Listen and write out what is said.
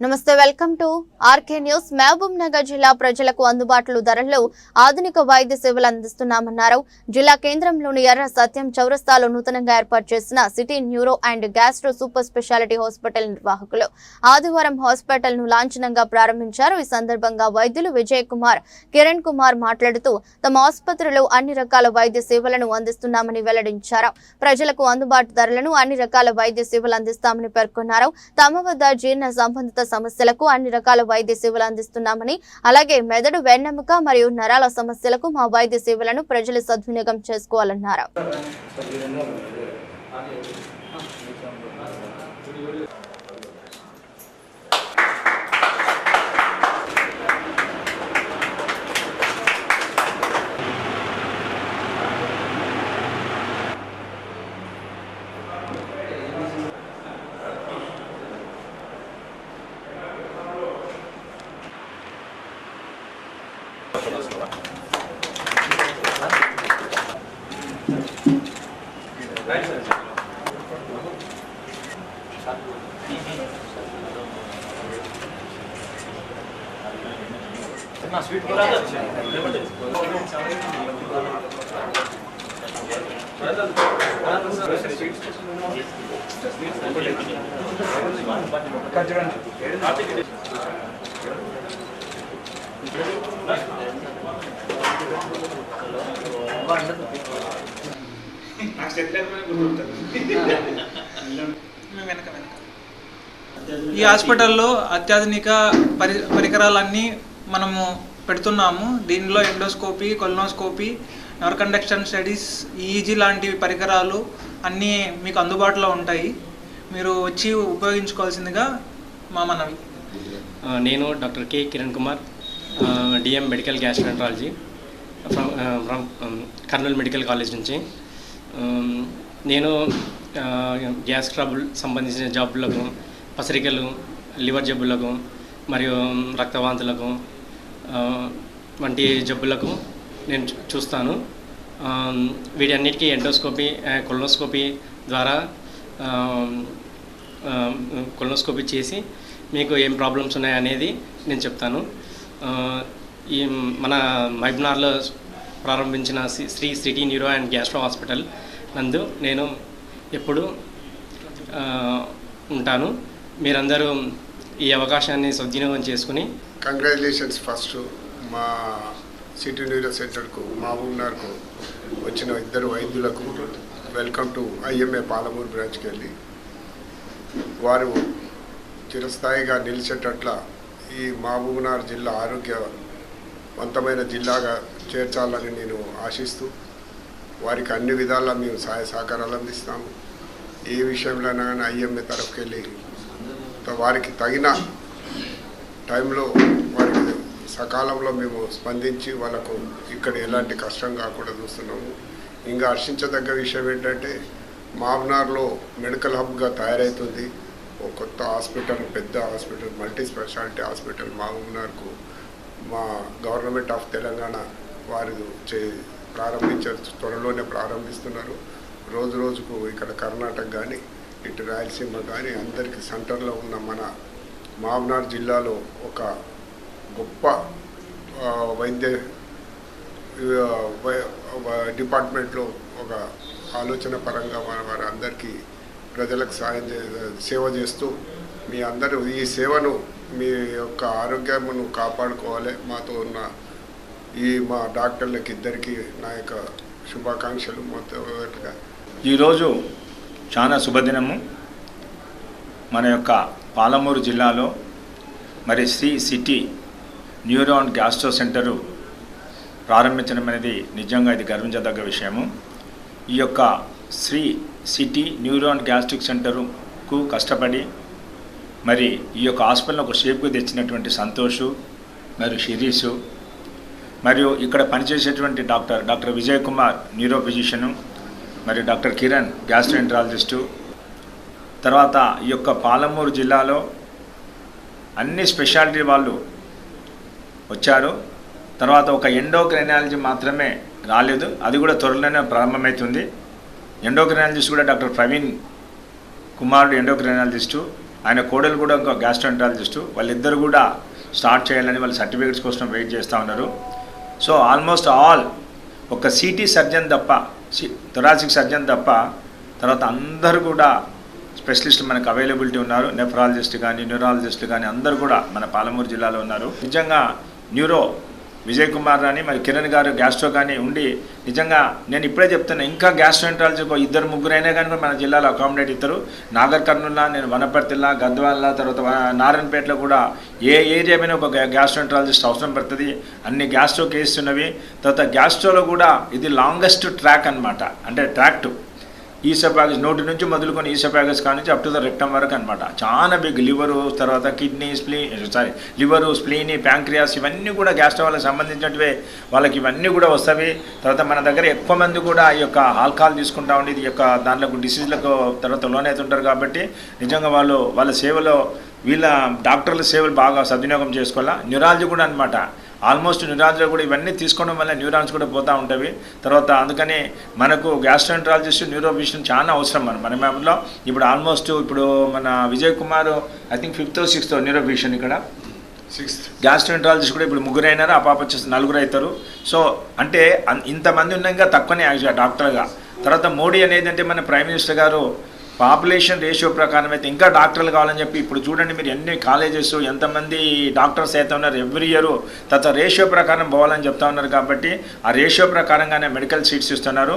నమస్తే welcome to RK news. Mahabubnagar జిల్లా ప్రజలకు అందుబాటులో ధరల్లో ఆధునిక వైద్య సేవలు అందిస్తున్నామన్నారు. జిల్లా కేంద్రంలోని ఎర్ర సత్యం చౌరస్తాలో నూతనంగా ఏర్పాటు చేసిన city neuro and gastro super speciality hospital నిర్వాహకులు ఆదివారం హాస్పిటల్ను లాంఛనంగా ప్రారంభించారు. ఈ సందర్భంగా వైద్యులు విజయ్ కుమార్ కిరణ్ కుమార్ మాట్లాడుతూ తమ ఆసుపత్రిలో అన్ని రకాల వైద్య సేవలను అందిస్తున్నామని వెల్లడించారు. ప్రజలకు అందుబాటు ధరలను అన్ని రకాల వైద్య సేవలు అందిస్తామని పేర్కొన్నారు. తమ వద్ద జీర్ణ సంబంధిత సమస్యలకు అన్ని రకాల వైద్య సేవలు అందిస్తున్నామని అలాగే మెదడు వెన్నెముక మరియు నరాల సమస్యలకు మా వైద్య సేవలను ప్రజలు సద్వినియోగం చేసుకోవాలన్నారు. まあ、スイートランダーですよね。Thank you. వెనక వెనక. ఈ హాస్పిటల్లో అత్యాధునిక పరి పరికరాలన్నీ మనము పెడుతున్నాము. దీనిలో endoscopy colonoscopy nerve conduction studies EEG లాంటి పరికరాలు అన్నీ మీకు అందుబాటులో ఉంటాయి. మీరు వచ్చి ఉపయోగించుకోవాల్సిందిగా మా మనవి. నేను doctor K Kiran Kumar DM medical gastroenterology. From from Kurnool medical college నుంచి. నేను గ్యాస్ ట్రబుల్ సంబంధించిన జబ్బులకు పసరికలు లివర్ జబ్బులకు మరియు రక్తవాంతులకు వంటి జబ్బులకు నేను చూస్తాను. వీటన్నిటికీ ఎండోస్కోపీ కొలనోస్కోపీ ద్వారా కొలనోస్కోపీ చేసి మీకు ఏం ప్రాబ్లమ్స్ ఉన్నాయనేది నేను చెప్తాను. ఈ మన మైబ్నార్లో ప్రారంభించిన Shri- city neuro and gastro hospital నందు నేను ఎప్పుడు ఉంటాను. మీరందరూ ఈ అవకాశాన్ని సద్వినియోగం చేసుకుని కంగ్రాచులేషన్స్ ఫస్ట్ మా సిటీ న్యూరో సెంటర్కు మహబూబ్నగర్కు వచ్చిన ఇద్దరు వైద్యులకు వెల్కమ్ టు ఐఎంఏ పాలమూరు బ్రాంచ్కి వెళ్ళి వారు చిరస్థాయిగా నిలిచేటట్ల ఈ మహబూబ్నగర్ జిల్లా ఆరోగ్య వంతమైన జిల్లాగా చేర్చాలని నేను ఆశిస్తూ వారికి అన్ని విధాలా మేము సహాయ సహకారాలు అందిస్తాము. ఏ విషయంలోనైనా కానీ ఐఎంఏ తరఫుకి వెళ్ళి వారికి తగిన టైంలో వారికి సకాలంలో మేము స్పందించి వాళ్ళకు ఇక్కడ ఎలాంటి కష్టం కాకుండా చూస్తున్నాము. ఇంకా హర్షించదగ్గ విషయం ఏంటంటే మామ్నార్లో మెడికల్ హబ్గా తయారవుతుంది ఒక కొత్త హాస్పిటల్ పెద్ద హాస్పిటల్ మల్టీ స్పెషాలిటీ హాస్పిటల్ మామ్నార్కు మా గవర్నమెంట్ ఆఫ్ తెలంగాణ వారు చే ప్రారంభించారు త్వరలోనే ప్రారంభిస్తున్నారు. రోజు రోజుకు ఇక్కడ కర్ణాటక కానీ ఇటు రాయలసీమ కానీ అందరికీ సెంటర్లో ఉన్న మన మామనార్ జిల్లాలో ఒక గొప్ప వైద్య డిపార్ట్మెంట్లో ఒక ఆలోచన పరంగా మన వారి అందరికీ ప్రజలకు సాయం చే సేవ చేస్తూ మీ అందరూ ఈ సేవను మీ యొక్క ఆరోగ్యమును కాపాడుకోవాలి. మాతో ఉన్న ఈ మా డాక్టర్లకి ఇద్దరికి నా యొక్క శుభాకాంక్షలు. మొదటగా ఈరోజు చాలా శుభదినము. మన యొక్క పాలమూరు జిల్లాలో మరి Shri city neuro and gastro centre ప్రారంభించడం అనేది నిజంగా ఇది గర్వించదగ్గ విషయము. ఈ యొక్క Shri city neuro and gastric సెంటరుకు కష్టపడి మరి ఈ యొక్క హాస్పిటల్ ఒక షేప్కి తెచ్చినటువంటి సంతోషు మరియు శిరీష్ మరియు ఇక్కడ పనిచేసేటువంటి doctor doctor Vijay Kumar neuro physician మరియు డాక్టర్ కిరణ్ గ్యాస్ట్రెంట్రాలజిస్టు తర్వాత ఈ యొక్క పాలమూరు జిల్లాలో అన్ని స్పెషాలిటీ వాళ్ళు వచ్చారు. తర్వాత ఒక ఎండోక్రైనాలజీ మాత్రమే రాలేదు. అది కూడా త్వరలోనే ప్రారంభమవుతుంది. ఎండోక్రైనాలజిస్ట్ కూడా డాక్టర్ ప్రవీణ్ కుమారుడు ఎండోక్రైనాలజిస్టు. ఆయన కోడలు కూడా ఇంకో గ్యాస్ట్రంటాలజిస్టు వాళ్ళిద్దరు కూడా స్టార్ట్ చేయాలని వాళ్ళ సర్టిఫికేట్స్ కోసం వెయిట్ చేస్తూ ఉన్నారు. సో ఆల్మోస్ట్ ఆల్ ఒక సిటీ సర్జన్ తప్ప థొరాసిక్ సర్జన్ తప్ప తర్వాత అందరూ కూడా స్పెషలిస్ట్ మనకు అవైలబిలిటీ ఉన్నారు. నెఫ్రాలజిస్ట్ కానీ న్యూరాలజిస్ట్ కానీ అందరూ కూడా మన పాలమూరు జిల్లాలో ఉన్నారు. నిజంగా న్యూరో విజయ్ కుమార్ అని మరి కిరణ్ గారు గ్యాస్ట్రో కానీ ఉండి నిజంగా నేను ఇప్పుడే చెప్తున్నా ఇంకా గ్యాస్ట్రోఎంట్రాలజీ ఒక ఇద్దరు ముగ్గురు అయినా కానీ మన జిల్లాలో అకామిడేట్ ఇస్తారు నాగర్ కర్నూల్లా నేను వనపర్తిలా గద్వాల తర్వాత నారాయణపేటలో కూడా ఏ ఏరియా మీద ఒక గ్యాస్ట్రోఎంట్రాలజిస్ట్ అవసరం పడుతుంది? అన్ని గ్యాస్ట్రో కేసెస్ ఉన్నవి. తర్వాత గ్యాస్ట్రోలో కూడా ఇది లాంగెస్ట్ ట్రాక్ అన్నమాట. అంటే ట్రాక్ట్ ఈసోపాగస్ నోటి నుంచి మొదలుకొని ఈసోపాగస్ కానించి అప్ టు ద రెక్టమ్ వరకు అనమాట చాలా బిగ్ లివరు తర్వాత కిడ్నీ స్ప్లీ సారీ లివరు స్ప్లీని ప్యాంక్రియాస్ ఇవన్నీ కూడా గ్యాస్ట్రో వాళ్ళకి సంబంధించినటువే. వాళ్ళకి ఇవన్నీ కూడా వస్తాయి. తర్వాత మన దగ్గర ఎక్కువ మంది కూడా ఈ యొక్క ఆల్కహాల్ తీసుకుంటా ఉండి ఈ యొక్క దాంట్లో డిసీజ్లకు తర్వాత లోనవుతుంటారు కాబట్టి నిజంగా వాళ్ళు వాళ్ళ సేవలో వీళ్ళ డాక్టర్ల సేవలు బాగా సద్వినియోగం చేసుకోవాలా? న్యూరాలజీ కూడా అనమాట ఆల్మోస్ట్ న్యూరాలజీలో కూడా ఇవన్నీ తీసుకోవడం వల్ల న్యూరాన్స్ కూడా పోతూ ఉంటాయి తర్వాత అందుకని మనకు గ్యాస్ట్రోఎంట్రాలజిస్ట్ న్యూరో విజన్ చాలా అవసరం మన మన మ్యాప్లో ఇప్పుడు ఆల్మోస్ట్ ఇప్పుడు మన Vijay Kumar I think fifth sixth neuro vision ఇక్కడ. సిక్స్త్. గ్యాస్ట్రోఎంట్రాలజిస్ట్ కూడా ఇప్పుడు ముగ్గురు అయినారు ఆ పాప వచ్చేసి నలుగురు అవుతారు సో అంటే ఇంతమంది ఉన్నాక తక్కువనే యాక్చువల్ డాక్టర్గా. తర్వాత మోడీ అనేది అంటే మన ప్రైమ్ మినిస్టర్ గారు పాపులేషన్ రేషియో ప్రకారం అయితే ఇంకా డాక్టర్లు కావాలని చెప్పి ఇప్పుడు చూడండి మీరు ఎన్ని కాలేజెస్ ఎంతమంది డాక్టర్స్ అయితే ఉన్నారు ఎవ్రీ ఇయర్ తర్వాత రేషియో ప్రకారం పోవాలని చెప్తా ఉన్నారు కాబట్టి ఆ రేషియో ప్రకారంగానే మెడికల్ సీట్స్ ఇస్తున్నారు.